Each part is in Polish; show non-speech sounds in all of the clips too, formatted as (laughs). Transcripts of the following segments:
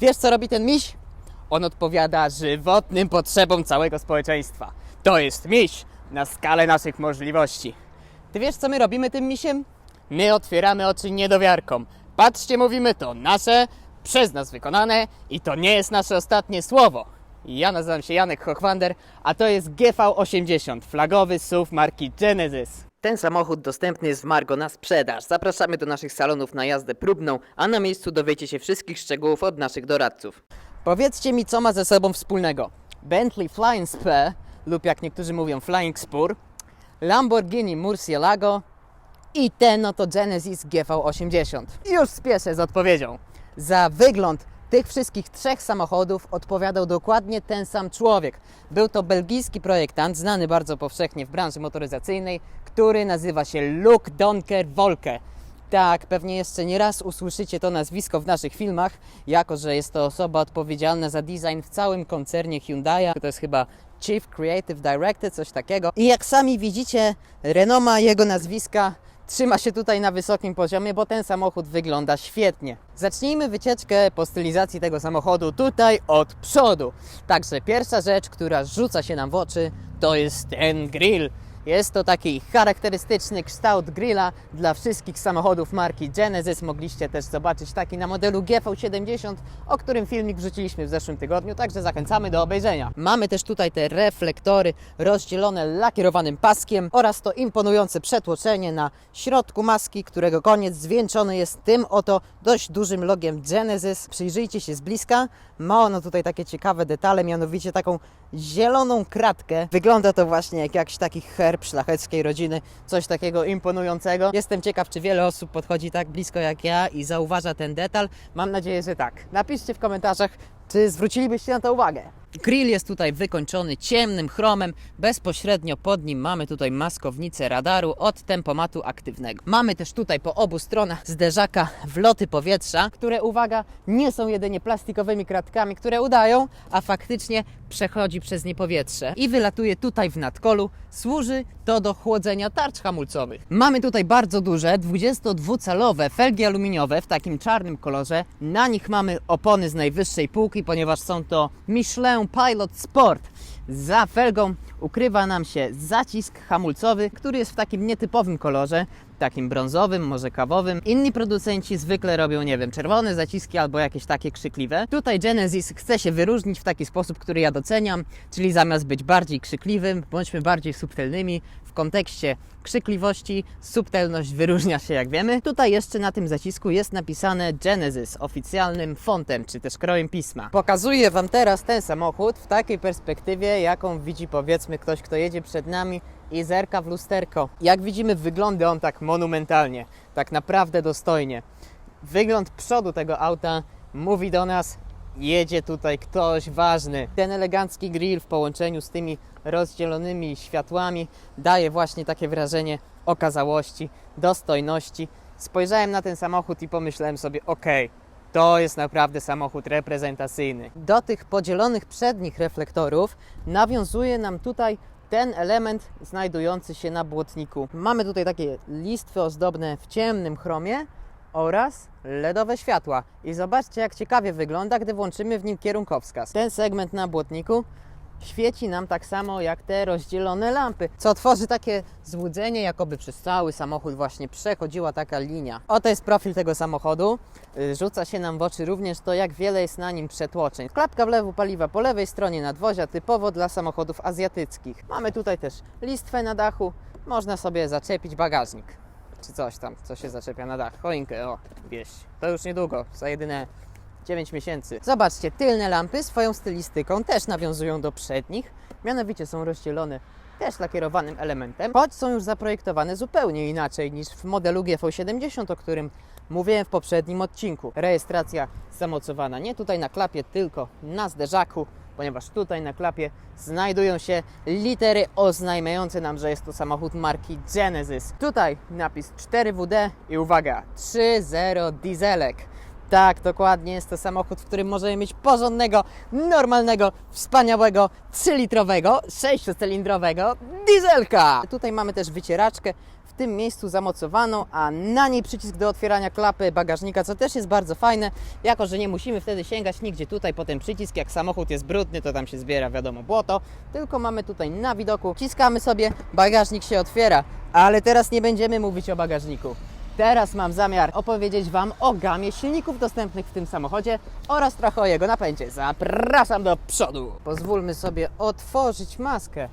Wiesz, co robi ten miś? On odpowiada żywotnym potrzebom całego społeczeństwa. To jest miś na skalę naszych możliwości. Ty wiesz, co my robimy tym misiem? My otwieramy oczy niedowiarkom. Patrzcie, mówimy to nasze, przez nas wykonane i to nie jest nasze ostatnie słowo. Ja nazywam się Janek Hochwander, a to jest GV80, flagowy SUV marki Genesis. Ten samochód dostępny jest w Margo na sprzedaż. Zapraszamy do naszych salonów na jazdę próbną, a na miejscu dowiecie się wszystkich szczegółów od naszych doradców. Powiedzcie mi, co ma ze sobą wspólnego. Bentley Flying Spur, lub jak niektórzy mówią Flying Spur, Lamborghini Murcielago i ten oto Genesis GV80. Już spieszę z odpowiedzią. Za wygląd tych wszystkich trzech samochodów odpowiadał dokładnie ten sam człowiek. Był to belgijski projektant, znany bardzo powszechnie w branży motoryzacyjnej, który nazywa się Luc Donker Wolke. Tak, pewnie jeszcze nie raz usłyszycie to nazwisko w naszych filmach, jako że jest to osoba odpowiedzialna za design w całym koncernie Hyundai. To jest chyba Chief Creative Director, coś takiego. I jak sami widzicie, renoma jego nazwiska trzyma się tutaj na wysokim poziomie, bo ten samochód wygląda świetnie. Zacznijmy wycieczkę po stylizacji tego samochodu tutaj od przodu. Także pierwsza rzecz, która rzuca się nam w oczy, to jest ten grill. Jest to taki charakterystyczny kształt grilla dla wszystkich samochodów marki Genesis. Mogliście też zobaczyć taki na modelu GV70, o którym filmik wrzuciliśmy w zeszłym tygodniu, także zachęcamy do obejrzenia. Mamy też tutaj te reflektory rozdzielone lakierowanym paskiem oraz to imponujące przetłoczenie na środku maski, którego koniec zwieńczony jest tym oto dość dużym logiem Genesis. Przyjrzyjcie się z bliska. Ma ono tutaj takie ciekawe detale, mianowicie taką zieloną kratkę. Wygląda to właśnie jak jakiś taki herb szlacheckiej rodziny, coś takiego imponującego. Jestem ciekaw, czy wiele osób podchodzi tak blisko jak ja i zauważa ten detal. Mam nadzieję, że tak. Napiszcie w komentarzach, czy zwrócilibyście na to uwagę. Grill jest tutaj wykończony ciemnym chromem. Bezpośrednio pod nim mamy tutaj maskownicę radaru od tempomatu aktywnego. Mamy też tutaj po obu stronach zderzaka wloty powietrza, które, uwaga, nie są jedynie plastikowymi kratkami, które udają, a faktycznie przechodzi przez nie powietrze i wylatuje tutaj w nadkolu. Służy to do chłodzenia tarcz hamulcowych. Mamy tutaj bardzo duże 22-calowe felgi aluminiowe w takim czarnym kolorze. Na nich mamy opony z najwyższej półki, ponieważ są to Michelin Pilot Sport. Za felgą ukrywa nam się zacisk hamulcowy, który jest w takim nietypowym kolorze, takim brązowym, może kawowym. Inni producenci zwykle robią, nie wiem, czerwone zaciski albo jakieś takie krzykliwe. Tutaj Genesis chce się wyróżnić w taki sposób, który ja doceniam, czyli zamiast być bardziej krzykliwym, bądźmy bardziej subtelnymi. Kontekście krzykliwości subtelność wyróżnia się, jak wiemy. Tutaj jeszcze na tym zacisku jest napisane Genesis oficjalnym fontem, czy też krojem pisma. Pokazuję Wam teraz ten samochód w takiej perspektywie, jaką widzi powiedzmy ktoś, kto jedzie przed nami i zerka w lusterko. Jak widzimy, wygląda on tak monumentalnie, tak naprawdę dostojnie. Wygląd przodu tego auta mówi do nas, jedzie tutaj ktoś ważny. Ten elegancki grill w połączeniu z tymi rozdzielonymi światłami daje właśnie takie wrażenie okazałości, dostojności. Spojrzałem na ten samochód i pomyślałem sobie, okej, to jest naprawdę samochód reprezentacyjny. Do tych podzielonych przednich reflektorów nawiązuje nam tutaj ten element znajdujący się na błotniku. Mamy tutaj takie listwy ozdobne w ciemnym chromie oraz LEDowe światła. I zobaczcie, jak ciekawie wygląda, gdy włączymy w nim kierunkowskaz. Ten segment na błotniku świeci nam tak samo jak te rozdzielone lampy, co tworzy takie złudzenie, jakoby przez cały samochód właśnie przechodziła taka linia. Oto jest profil tego samochodu. Y, Rzuca się nam w oczy również to, jak wiele jest na nim przetłoczeń. Klapka wlewu paliwa po lewej stronie nadwozia, typowo dla samochodów azjatyckich. Mamy tutaj też listwę na dachu. Można sobie zaczepić bagażnik czy coś tam, co się zaczepia na dach. Choinkę, o, wieś. To już niedługo, za jedyne 9 miesięcy. Zobaczcie, tylne lampy swoją stylistyką też nawiązują do przednich, mianowicie są rozdzielone też lakierowanym elementem, choć są już zaprojektowane zupełnie inaczej niż w modelu GV70, o którym mówiłem w poprzednim odcinku. Rejestracja zamocowana nie tutaj na klapie, tylko na zderzaku, ponieważ tutaj na klapie znajdują się litery oznajmiające nam, że jest to samochód marki Genesis. Tutaj napis 4WD i uwaga, 3.0 dieselek. Tak, dokładnie jest to samochód, w którym możemy mieć porządnego, normalnego, wspaniałego, 3-litrowego, 6-cylindrowego dieselka. Tutaj mamy też wycieraczkę tym miejscu zamocowaną, a na niej przycisk do otwierania klapy bagażnika, co też jest bardzo fajne, jako że nie musimy wtedy sięgać nigdzie tutaj po ten przycisk, jak samochód jest brudny, to tam się zbiera, wiadomo, błoto, tylko mamy tutaj na widoku, ciskamy sobie, bagażnik się otwiera, ale teraz nie będziemy mówić o bagażniku. Teraz mam zamiar opowiedzieć Wam o gamie silników dostępnych w tym samochodzie oraz trochę o jego napędzie. Zapraszam do przodu. Pozwólmy sobie otworzyć maskę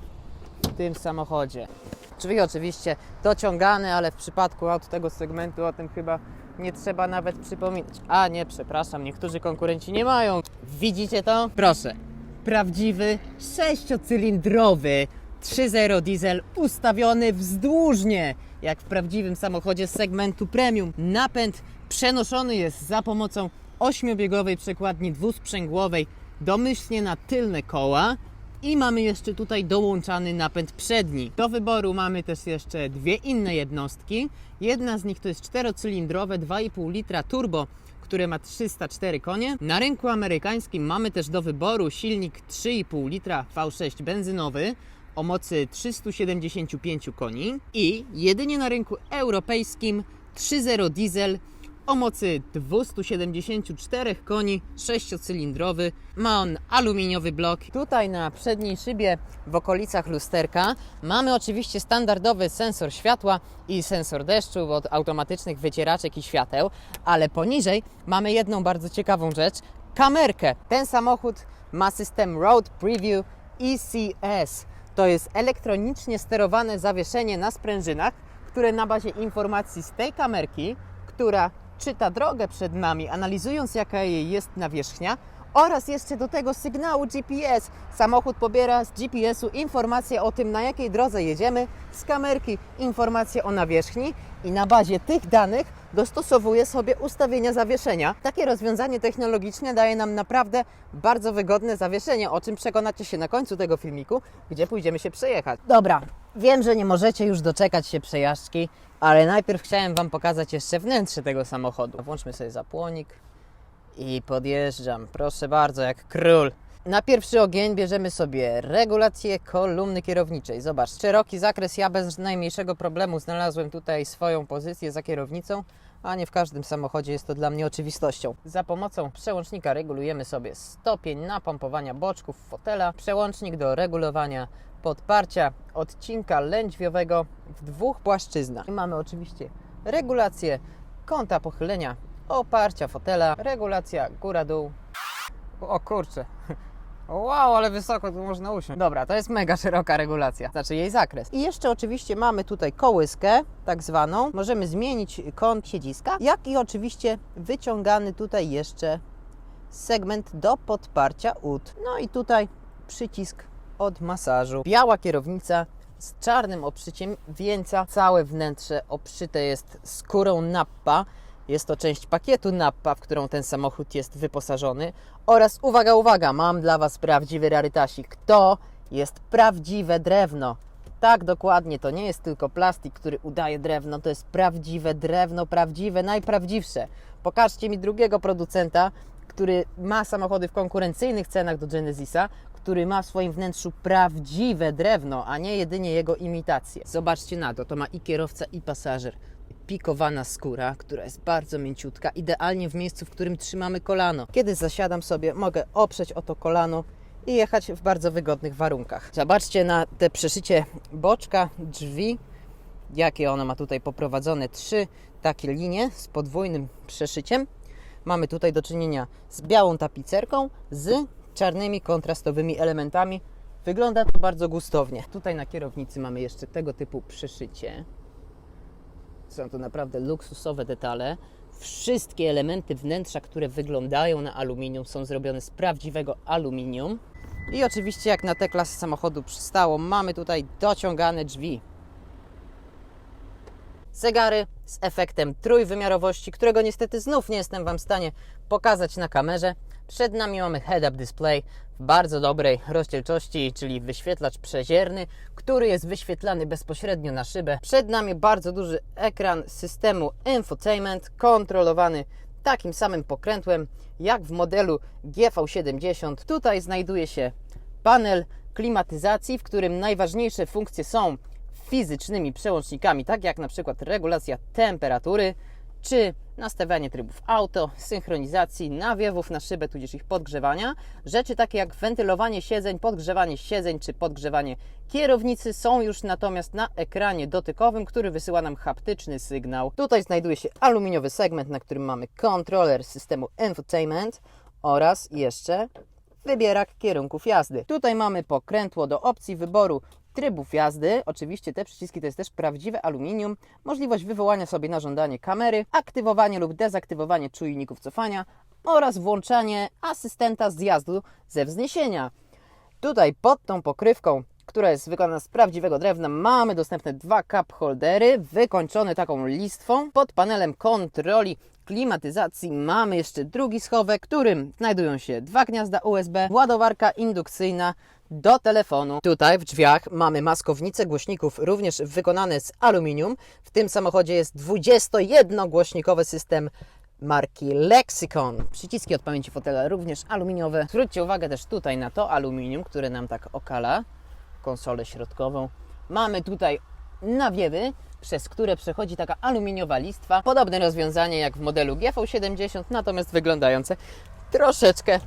w tym samochodzie. Drzwi oczywiście dociągane, ale w przypadku aut tego segmentu o tym chyba nie trzeba nawet przypominać. A nie, przepraszam, niektórzy konkurenci nie mają. Widzicie to? Proszę. Prawdziwy sześciocylindrowy 3.0 diesel ustawiony wzdłużnie, jak w prawdziwym samochodzie z segmentu premium. Napęd przenoszony jest za pomocą ośmiobiegowej przekładni dwusprzęgłowej domyślnie na tylne koła i mamy jeszcze tutaj dołączany napęd przedni. Do wyboru mamy też jeszcze dwie inne jednostki. Jedna z nich to jest czterocylindrowe 2,5 litra turbo, które ma 304 konie. Na rynku amerykańskim mamy też do wyboru silnik 3,5 litra V6 benzynowy o mocy 375 koni i jedynie na rynku europejskim 3.0 diesel o mocy 274 koni, sześciocylindrowy. Ma on aluminiowy blok. Tutaj na przedniej szybie w okolicach lusterka mamy oczywiście standardowy sensor światła i sensor deszczu od automatycznych wycieraczek i świateł, ale poniżej mamy jedną bardzo ciekawą rzecz, kamerkę. Ten samochód ma system Road Preview ECS. To jest elektronicznie sterowane zawieszenie na sprężynach, które na bazie informacji z tej kamerki, która czyta drogę przed nami, analizując jaka jej jest nawierzchnia, oraz jeszcze do tego sygnału GPS. Samochód pobiera z GPS-u informacje o tym, na jakiej drodze jedziemy, z kamerki informacje o nawierzchni i na bazie tych danych dostosowuje sobie ustawienia zawieszenia. Takie rozwiązanie technologiczne daje nam naprawdę bardzo wygodne zawieszenie, o czym przekonacie się na końcu tego filmiku, gdzie pójdziemy się przejechać. Dobra, wiem, że nie możecie już doczekać się przejażdżki, ale najpierw chciałem Wam pokazać jeszcze wnętrze tego samochodu. Włączmy sobie zapłonik i podjeżdżam, proszę bardzo, jak król. Na pierwszy ogień bierzemy sobie regulację kolumny kierowniczej. Zobacz, szeroki zakres, ja bez najmniejszego problemu znalazłem tutaj swoją pozycję za kierownicą, a nie w każdym samochodzie jest to dla mnie oczywistością. Za pomocą przełącznika regulujemy sobie stopień napompowania boczków fotela, przełącznik do regulowania podparcia odcinka lędźwiowego w dwóch płaszczyznach. I mamy oczywiście regulację kąta pochylenia oparcia fotela, regulacja góra-dół. O kurczę. Wow, ale wysoko tu można usiąść. Dobra, to jest mega szeroka regulacja, znaczy jej zakres. I jeszcze oczywiście mamy tutaj kołyskę, tak zwaną. Możemy zmienić kąt siedziska, jak i oczywiście wyciągany tutaj jeszcze segment do podparcia ud. No i tutaj przycisk od masażu. Biała kierownica z czarnym obszyciem wieńca. Całe wnętrze obszyte jest skórą nappa. Jest to część pakietu Nappa, w którą ten samochód jest wyposażony. Oraz uwaga, uwaga, mam dla Was prawdziwy rarytasik. To jest prawdziwe drewno. Tak, dokładnie, to nie jest tylko plastik, który udaje drewno, to jest prawdziwe drewno, prawdziwe, najprawdziwsze. Pokażcie mi drugiego producenta, który ma samochody w konkurencyjnych cenach do Genesisa, który ma w swoim wnętrzu prawdziwe drewno, a nie jedynie jego imitację. Zobaczcie na to, to ma i kierowca, i pasażer. Pikowana skóra, która jest bardzo mięciutka, idealnie w miejscu, w którym trzymamy kolano. Kiedy zasiadam sobie, mogę oprzeć o to kolano i jechać w bardzo wygodnych warunkach. Zobaczcie na te przeszycie boczka, drzwi, jakie ono ma tutaj poprowadzone. Trzy takie linie z podwójnym przeszyciem. Mamy tutaj do czynienia z białą tapicerką, z czarnymi kontrastowymi elementami. Wygląda to bardzo gustownie. Tutaj na kierownicy mamy jeszcze tego typu przeszycie. Są to naprawdę luksusowe detale. Wszystkie elementy wnętrza, które wyglądają na aluminium, są zrobione z prawdziwego aluminium. I oczywiście, jak na tę klasę samochodu przystało, mamy tutaj dociągane drzwi. Zegary z efektem trójwymiarowości, którego niestety znów nie jestem Wam w stanie pokazać na kamerze. Przed nami mamy head-up display w bardzo dobrej rozdzielczości, czyli wyświetlacz przezierny, który jest wyświetlany bezpośrednio na szybę. Przed nami bardzo duży ekran systemu infotainment, kontrolowany takim samym pokrętłem jak w modelu GV70. Tutaj znajduje się panel klimatyzacji, w którym najważniejsze funkcje są fizycznymi przełącznikami, tak jak na przykład regulacja temperatury, czy nastawianie trybów auto, synchronizacji, nawiewów na szybę, tudzież ich podgrzewania. Rzeczy takie jak wentylowanie siedzeń, podgrzewanie siedzeń czy podgrzewanie kierownicy są już natomiast na ekranie dotykowym, który wysyła nam haptyczny sygnał. Tutaj znajduje się aluminiowy segment, na którym mamy kontroler systemu infotainment oraz jeszcze wybierak kierunków jazdy. Tutaj mamy pokrętło do opcji wyboru trybów jazdy. Oczywiście te przyciski to jest też prawdziwe aluminium. Możliwość wywołania sobie na żądanie kamery, aktywowanie lub dezaktywowanie czujników cofania oraz włączanie asystenta zjazdu ze wzniesienia. Tutaj pod tą pokrywką, która jest wykonana z prawdziwego drewna, mamy dostępne dwa cup holdery wykończone taką listwą. Pod panelem kontroli klimatyzacji mamy jeszcze drugi schowek, w którym znajdują się dwa gniazda USB, ładowarka indukcyjna do telefonu. Tutaj w drzwiach mamy maskownice głośników, również wykonane z aluminium. W tym samochodzie jest 21-głośnikowy system marki Lexicon. Przyciski od pamięci fotela również aluminiowe. Zwróćcie uwagę też tutaj na to aluminium, które nam tak okala konsolę środkową. Mamy tutaj nawiewy, przez które przechodzi taka aluminiowa listwa. Podobne rozwiązanie jak w modelu GV70, natomiast wyglądające troszeczkę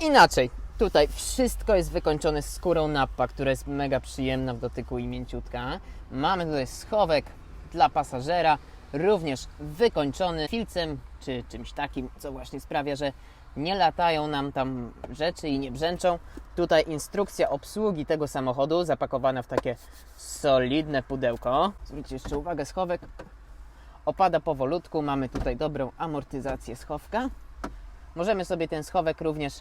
inaczej. Tutaj wszystko jest wykończone skórą nappa, która jest mega przyjemna w dotyku i mięciutka. Mamy tutaj schowek dla pasażera, również wykończony filcem czy czymś takim, co właśnie sprawia, że nie latają nam tam rzeczy i nie brzęczą. Tutaj instrukcja obsługi tego samochodu zapakowana w takie solidne pudełko. Zwróćcie jeszcze uwagę, schowek opada powolutku. Mamy tutaj dobrą amortyzację schowka. Możemy sobie ten schowek również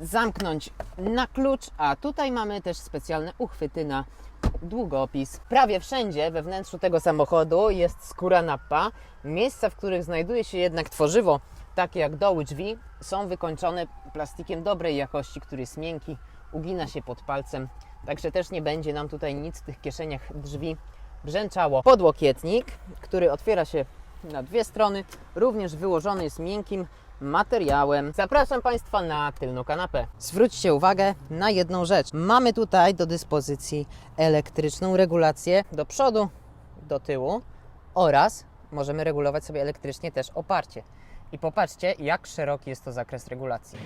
zamknąć na klucz, a tutaj mamy też specjalne uchwyty na długopis. Prawie wszędzie we wnętrzu tego samochodu jest skóra nappa. Miejsca, w których znajduje się jednak tworzywo, takie jak doły drzwi, są wykończone plastikiem dobrej jakości, który jest miękki, ugina się pod palcem, także też nie będzie nam tutaj nic w tych kieszeniach drzwi brzęczało. Podłokietnik, który otwiera się na dwie strony, również wyłożony jest miękkim materiałem. Zapraszam Państwa na tylną kanapę. Zwróćcie uwagę na jedną rzecz. Mamy tutaj do dyspozycji elektryczną regulację do przodu, do tyłu oraz możemy regulować sobie elektrycznie też oparcie. I popatrzcie, jak szeroki jest to zakres regulacji.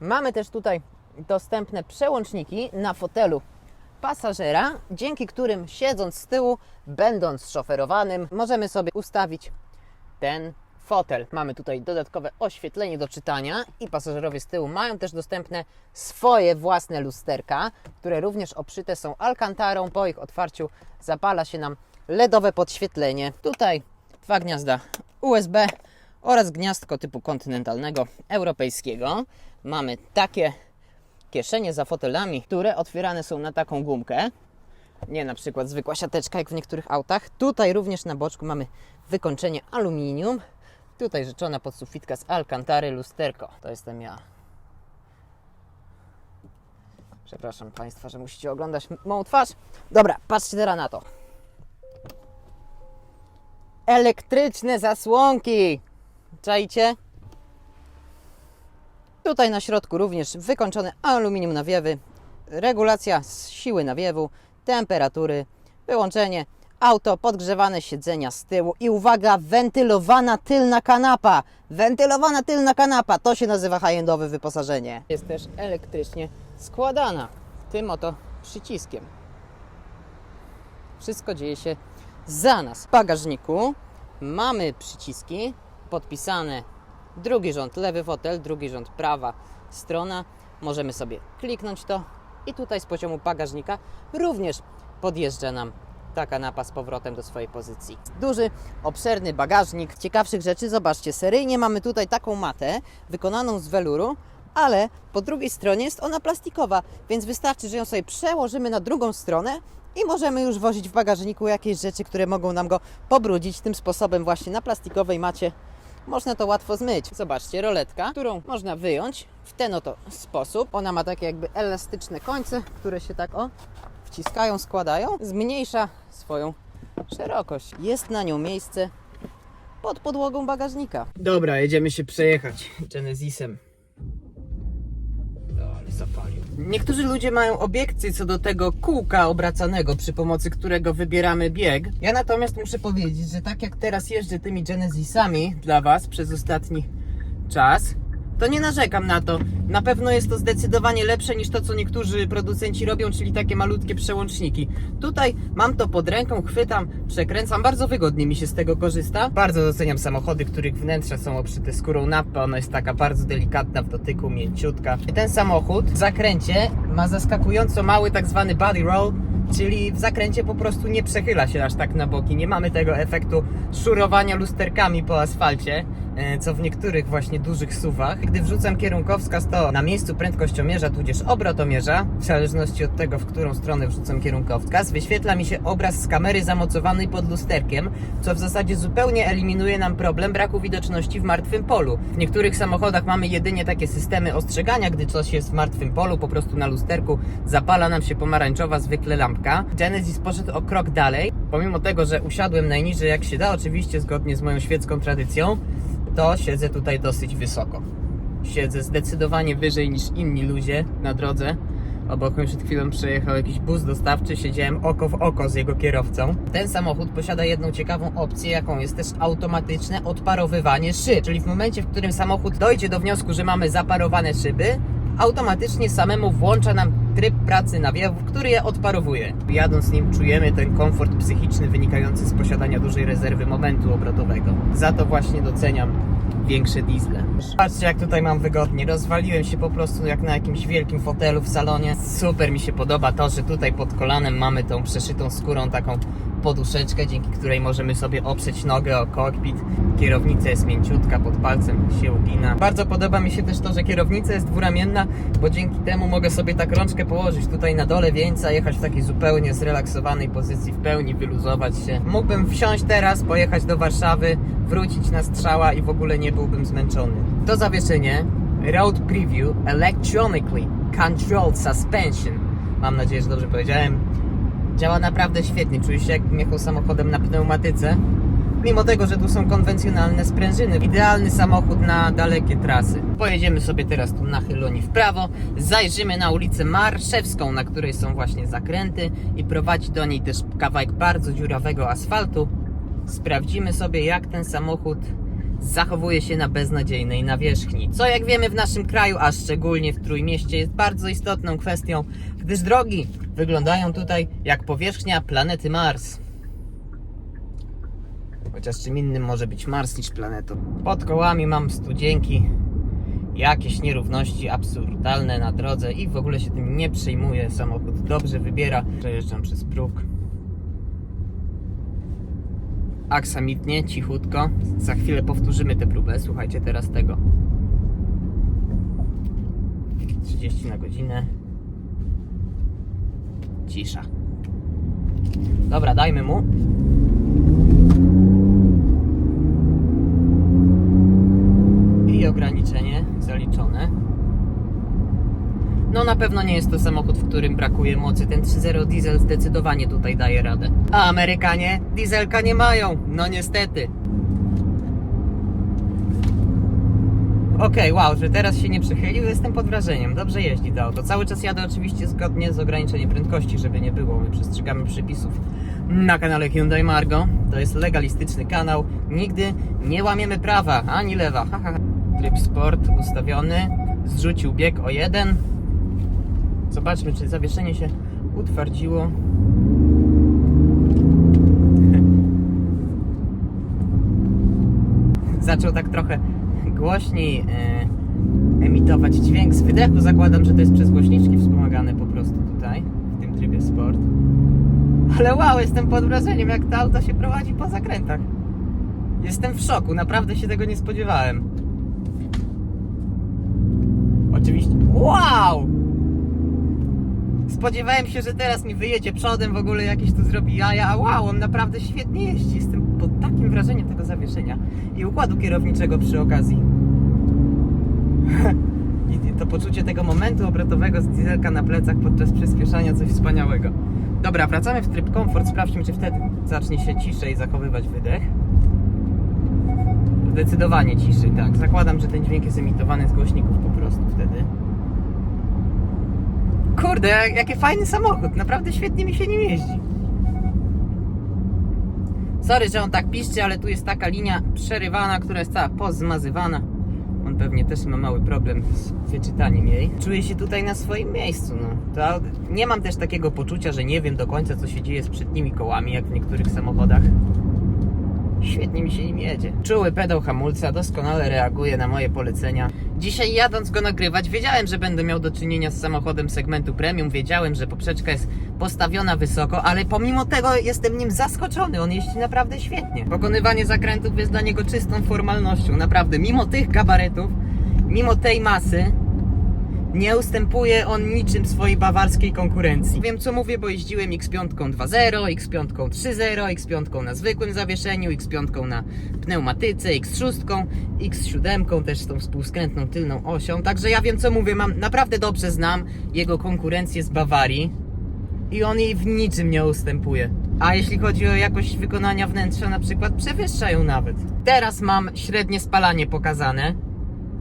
Mamy też tutaj dostępne przełączniki na fotelu pasażera, dzięki którym siedząc z tyłu, będąc szoferowanym, możemy sobie ustawić ten fotel. Mamy tutaj dodatkowe oświetlenie do czytania i pasażerowie z tyłu mają też dostępne swoje własne lusterka, które również obszyte są alkantarą. Po ich otwarciu zapala się nam LEDowe podświetlenie. Tutaj dwa gniazda USB oraz gniazdko typu kontynentalnego europejskiego. Mamy takie kieszenie za fotelami, które otwierane są na taką gumkę. Nie na przykład zwykła siateczka jak w niektórych autach. Tutaj również na boczku mamy wykończenie aluminium. Tutaj rzeczona podsufitka z alkantary lusterko. To jestem ja. Przepraszam Państwa, że musicie oglądać moją twarz. Dobra, patrzcie teraz na to. Elektryczne zasłonki. Czajcie? Tutaj na środku również wykończone aluminium nawiewy, regulacja siły nawiewu, temperatury, wyłączenie, auto, podgrzewane siedzenia z tyłu i uwaga, wentylowana tylna kanapa. Wentylowana tylna kanapa, to się nazywa high-endowe wyposażenie. Jest też elektrycznie składana tym oto przyciskiem. Wszystko dzieje się za nas. W bagażniku mamy przyciski podpisane drugi rząd lewy fotel, drugi rząd prawa strona. Możemy sobie kliknąć to i tutaj z poziomu bagażnika również podjeżdża nam ta kanapa z powrotem do swojej pozycji. Duży, obszerny bagażnik. Ciekawszych rzeczy, zobaczcie, seryjnie mamy tutaj taką matę wykonaną z weluru, ale po drugiej stronie jest ona plastikowa, więc wystarczy, że ją sobie przełożymy na drugą stronę i możemy już wozić w bagażniku jakieś rzeczy, które mogą nam go pobrudzić. Tym sposobem właśnie na plastikowej macie można to łatwo zmyć. Zobaczcie, roletka, którą można wyjąć w ten oto sposób. Ona ma takie jakby elastyczne końce, które się tak o wciskają, składają. Zmniejsza swoją szerokość. Jest na nią miejsce pod podłogą bagażnika. Dobra, jedziemy się przejechać Genesisem. Zapalił. Niektórzy ludzie mają obiekcje co do tego kółka obracanego, przy pomocy którego wybieramy bieg. Ja natomiast muszę powiedzieć, że tak jak teraz jeżdżę tymi Genesisami dla Was przez ostatni czas, to nie narzekam na to. Na pewno jest to zdecydowanie lepsze niż to, co niektórzy producenci robią, czyli takie malutkie przełączniki. Tutaj mam to pod ręką, chwytam, przekręcam, bardzo wygodnie mi się z tego korzysta. Bardzo doceniam samochody, których wnętrza są obszyte skórą nappy, ona jest taka bardzo delikatna w dotyku, mięciutka. Ten samochód w zakręcie ma zaskakująco mały tak zwany body roll, Czyli w zakręcie po prostu nie przechyla się aż tak na boki. Nie mamy tego efektu szurowania lusterkami po asfalcie, co w niektórych właśnie dużych suwach. Gdy wrzucam kierunkowskaz, to na miejscu prędkościomierza, tudzież obrotomierza, w zależności od tego, w którą stronę wrzucam kierunkowskaz, wyświetla mi się obraz z kamery zamocowanej pod lusterkiem, co w zasadzie zupełnie eliminuje nam problem braku widoczności w martwym polu. W niektórych samochodach mamy jedynie takie systemy ostrzegania, gdy coś jest w martwym polu, po prostu na lusterku zapala nam się pomarańczowa zwykle lampka. Genesis poszedł o krok dalej. Pomimo tego, że usiadłem najniżej jak się da, oczywiście zgodnie z moją świecką tradycją, to siedzę tutaj dosyć wysoko. Siedzę zdecydowanie wyżej niż inni ludzie na drodze. Obok mnie przed chwilą przejechał jakiś bus dostawczy, siedziałem oko w oko z jego kierowcą. Ten samochód posiada jedną ciekawą opcję, jaką jest też automatyczne odparowywanie szyb. Czyli w momencie, w którym samochód dojdzie do wniosku, że mamy zaparowane szyby, automatycznie samemu włącza nam tryb pracy nawiewów, który je odparowuje. Jadąc nim czujemy ten komfort psychiczny wynikający z posiadania dużej rezerwy momentu obrotowego. Za to właśnie doceniam większe diesle. Patrzcie jak tutaj mam wygodnie. Rozwaliłem się po prostu jak na jakimś wielkim fotelu w salonie. Super mi się podoba to, że tutaj pod kolanem mamy tą przeszytą skórą taką poduszeczkę, dzięki której możemy sobie oprzeć nogę o kokpit. Kierownica jest mięciutka, pod palcem się ugina. Bardzo podoba mi się też to, że kierownica jest dwuramienna, bo dzięki temu mogę sobie tak rączkę położyć tutaj na dole wieńca, jechać w takiej zupełnie zrelaksowanej pozycji, w pełni wyluzować się. Mógłbym wsiąść teraz, pojechać do Warszawy, wrócić na strzała i w ogóle nie byłbym zmęczony. To zawieszenie Road Preview Electronically Controlled Suspension. Mam nadzieję, że dobrze powiedziałem. Działa naprawdę świetnie. Czuję się jakbym jechał samochodem na pneumatyce. Mimo tego, że tu są konwencjonalne sprężyny. Idealny samochód na dalekie trasy. Pojedziemy sobie teraz tu nachyloni w prawo. Zajrzymy na ulicę Marszewską, na której są właśnie zakręty i prowadzi do niej też kawałek bardzo dziurawego asfaltu. Sprawdzimy sobie, jak ten samochód zachowuje się na beznadziejnej nawierzchni. Co jak wiemy w naszym kraju, a szczególnie w Trójmieście, jest bardzo istotną kwestią, gdyż drogi wyglądają tutaj jak powierzchnia planety Mars. Chociaż czym innym może być Mars niż planetą. Pod kołami mam studzienki, jakieś nierówności absurdalne na drodze i w ogóle się tym nie przejmuję. Samochód dobrze wybiera. Przejeżdżam przez próg. Aksamitnie, cichutko. Za chwilę powtórzymy tę próbę. Słuchajcie teraz tego. 30 na godzinę. Cisza. Dobra, dajmy mu. I ograniczenie zaliczone. No na pewno nie jest to samochód, w którym brakuje mocy. Ten 3.0 diesel zdecydowanie tutaj daje radę. A Amerykanie dieselka nie mają. No niestety. Okej, wow, że teraz się nie przechylił, jestem pod wrażeniem. Dobrze jeździ to auto. Cały czas jadę oczywiście zgodnie z ograniczeniem prędkości, żeby nie było. My przestrzegamy przepisów na kanale Hyundai Margo. To jest legalistyczny kanał. Nigdy nie łamiemy prawa, ani lewa. Ha, ha. Tryb sport ustawiony. Zrzucił bieg o jeden. Zobaczmy, czy zawieszenie się utwardziło. (laughs) Zaczął tak trochę głośniej e, emitować dźwięk z wydechu. Zakładam, że to jest przez głośniczki wspomagane po prostu tutaj, w tym trybie sport. Ale wow, jestem pod wrażeniem, jak to auto się prowadzi po zakrętach. Jestem w szoku, naprawdę się tego nie spodziewałem. Oczywiście. Wow! Spodziewałem się, że teraz mi wyjedzie przodem, w ogóle jakieś tu zrobi jaja, a wow, on naprawdę świetnie jeździ. Jestem pod takim wrażeniem tego zawieszenia i układu kierowniczego przy okazji. (laughs) I to poczucie tego momentu obrotowego z dieselka na plecach podczas przyspieszania, coś wspaniałego. Dobra, wracamy w tryb komfort, sprawdźmy, czy wtedy zacznie się ciszej zachowywać wydech. Zdecydowanie ciszej, tak. Zakładam, że ten dźwięk jest emitowany z głośników po prostu wtedy. Kurde, jak- jaki fajny samochód. Naprawdę świetnie mi się nim jeździ. Sorry, że on tak piszczy, ale tu jest taka linia przerywana, która jest cała pozmazywana. On pewnie też ma mały problem z wyczytaniem jej. Czuję się tutaj na swoim miejscu, no. To nie mam też takiego poczucia, że nie wiem do końca, co się dzieje z przednimi kołami, jak w niektórych samochodach. Świetnie mi się nim jedzie. Czuły pedał hamulca doskonale reaguje na moje polecenia. Dzisiaj jadąc go nagrywać, wiedziałem, że będę miał do czynienia z samochodem segmentu premium. Wiedziałem, że poprzeczka jest postawiona wysoko, ale pomimo tego jestem nim zaskoczony. On jeździ naprawdę świetnie. Pokonywanie zakrętów jest dla niego czystą formalnością. Naprawdę, mimo tych gabaretów, mimo tej masy, nie ustępuje on niczym swojej bawarskiej konkurencji. Wiem co mówię, bo jeździłem X5 2.0, X5 3.0, X5 na zwykłym zawieszeniu, X5 na pneumatyce, X6, X7 też z tą współskrętną tylną osią. Także ja wiem co mówię, mam naprawdę dobrze znam jego konkurencję z Bawarii i on jej w niczym nie ustępuje. A jeśli chodzi o jakość wykonania wnętrza, na przykład przewyższa ją nawet. Teraz mam średnie spalanie pokazane.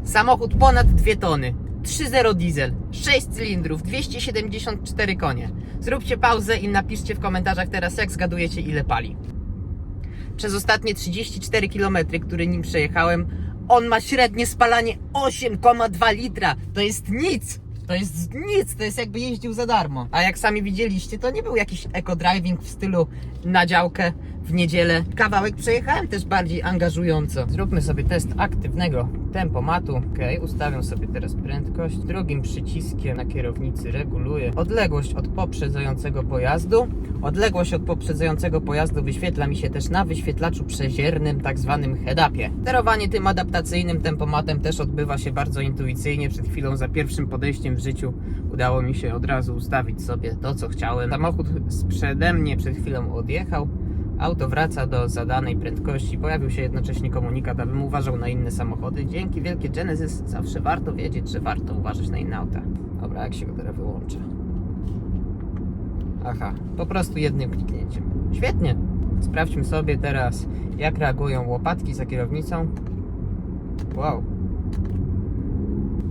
Samochód ponad 2 tony. 3.0 diesel, 6 cylindrów, 274 konie. Zróbcie pauzę i napiszcie w komentarzach teraz, jak zgadujecie, ile pali. Przez ostatnie 34 km, które nim przejechałem, on ma średnie spalanie 8,2 litra. To jest nic! To jest nic, to jest jakby jeździł za darmo. A jak sami widzieliście, to nie był jakiś eco-driving w stylu na działkę w niedzielę. Kawałek przejechałem też bardziej angażująco. Zróbmy sobie test aktywnego tempomatu. Ok, ustawiam sobie teraz prędkość. Drugim przyciskiem na kierownicy reguluję odległość od poprzedzającego pojazdu. Odległość od poprzedzającego pojazdu wyświetla mi się też na wyświetlaczu przeziernym, tak zwanym head-upie. Sterowanie tym adaptacyjnym tempomatem też odbywa się bardzo intuicyjnie. Przed chwilą za pierwszym podejściem w życiu udało mi się od razu ustawić sobie to, co chciałem. Samochód przede mnie przed chwilą odjechał. Auto wraca do zadanej prędkości. Pojawił się jednocześnie komunikat, abym uważał na inne samochody. Dzięki wielkie Genesis zawsze warto wiedzieć, że warto uważać na inne auta. Dobra, jak się go teraz wyłączę? Aha, po prostu jednym kliknięciem. Świetnie. Sprawdźmy sobie teraz, jak reagują łopatki za kierownicą. Wow.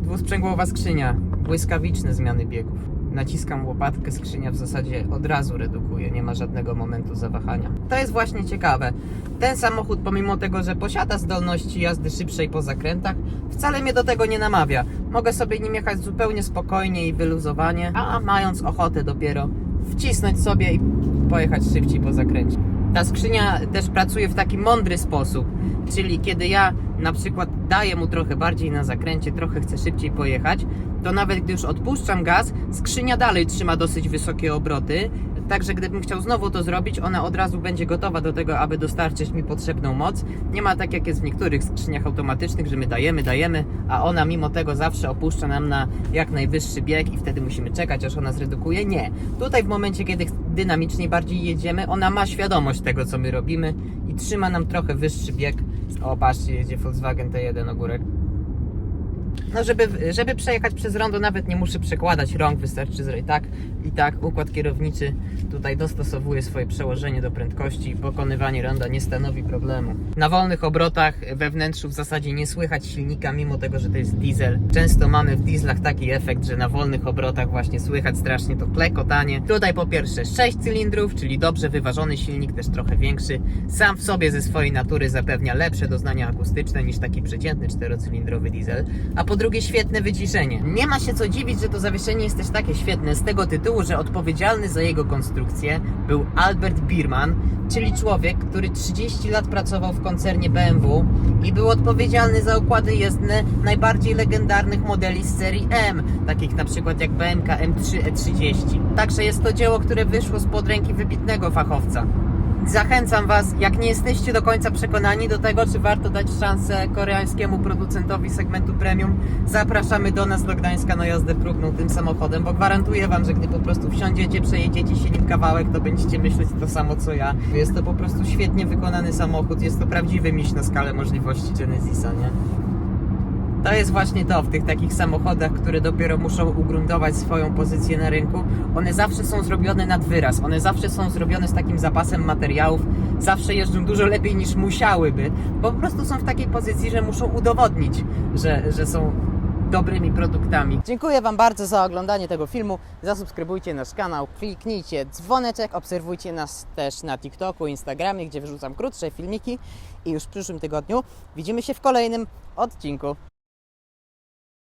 Dwusprzęgłowa skrzynia, błyskawiczne zmiany biegów. Naciskam łopatkę, skrzynia w zasadzie od razu redukuje, nie ma żadnego momentu zawahania. To jest właśnie ciekawe. Ten samochód, pomimo tego, że posiada zdolności jazdy szybszej po zakrętach, wcale mnie do tego nie namawia. Mogę sobie nim jechać zupełnie spokojnie i wyluzowanie, a mając ochotę dopiero wcisnąć sobie i pojechać szybciej po zakręcie. Ta skrzynia też pracuje w taki mądry sposób, czyli kiedy ja na przykład daję mu trochę bardziej na zakręcie, trochę chcę szybciej pojechać, to nawet gdy już odpuszczam gaz, skrzynia dalej trzyma dosyć wysokie obroty, także gdybym chciał znowu to zrobić, ona od razu będzie gotowa do tego, aby dostarczyć mi potrzebną moc. Nie ma tak jak jest w niektórych skrzyniach automatycznych, że my dajemy, dajemy, a ona mimo tego zawsze opuszcza nam na jak najwyższy bieg i wtedy musimy czekać, aż ona zredukuje. Nie. Tutaj w momencie, kiedy dynamicznie bardziej jedziemy, ona ma świadomość tego, co my robimy trzyma nam trochę wyższy bieg. O, patrzcie, jedzie Volkswagen T1 ogórek. No, żeby, żeby przejechać przez rondo, nawet nie muszę przekładać rąk, wystarczy zrobić tak i tak. Układ kierowniczy tutaj dostosowuje swoje przełożenie do prędkości. Pokonywanie ronda nie stanowi problemu. Na wolnych obrotach we wnętrzu w zasadzie nie słychać silnika, mimo tego, że to jest diesel. Często mamy w dieslach taki efekt, że na wolnych obrotach właśnie słychać strasznie to klekotanie. Tutaj po pierwsze 6 cylindrów, czyli dobrze wyważony silnik, też trochę większy. Sam w sobie ze swojej natury zapewnia lepsze doznania akustyczne niż taki przeciętny czterocylindrowy diesel. A po drugie świetne wyciszenie. Nie ma się co dziwić, że to zawieszenie jest też takie świetne z tego tytułu, że odpowiedzialny za jego konstrukcję był Albert Biermann, czyli człowiek, który 30 lat pracował w koncernie BMW i był odpowiedzialny za układy jezdne najbardziej legendarnych modeli z serii M, takich na przykład jak BMK M3 E30. Także jest to dzieło, które wyszło spod ręki wybitnego fachowca. Zachęcam Was, jak nie jesteście do końca przekonani do tego, czy warto dać szansę koreańskiemu producentowi segmentu premium, zapraszamy do nas do Gdańska na jazdę próbną tym samochodem, bo gwarantuję Wam, że gdy po prostu wsiądziecie, przejedziecie się nim kawałek, to będziecie myśleć to samo co ja. Jest to po prostu świetnie wykonany samochód, jest to prawdziwy miś na skalę możliwości Genesisa, nie? To jest właśnie to w tych takich samochodach, które dopiero muszą ugruntować swoją pozycję na rynku. One zawsze są zrobione nad wyraz, one zawsze są zrobione z takim zapasem materiałów, zawsze jeżdżą dużo lepiej niż musiałyby, bo po prostu są w takiej pozycji, że muszą udowodnić, że, że są dobrymi produktami. Dziękuję Wam bardzo za oglądanie tego filmu. Zasubskrybujcie nasz kanał, kliknijcie dzwoneczek, obserwujcie nas też na TikToku, Instagramie, gdzie wyrzucam krótsze filmiki. I już w przyszłym tygodniu widzimy się w kolejnym odcinku.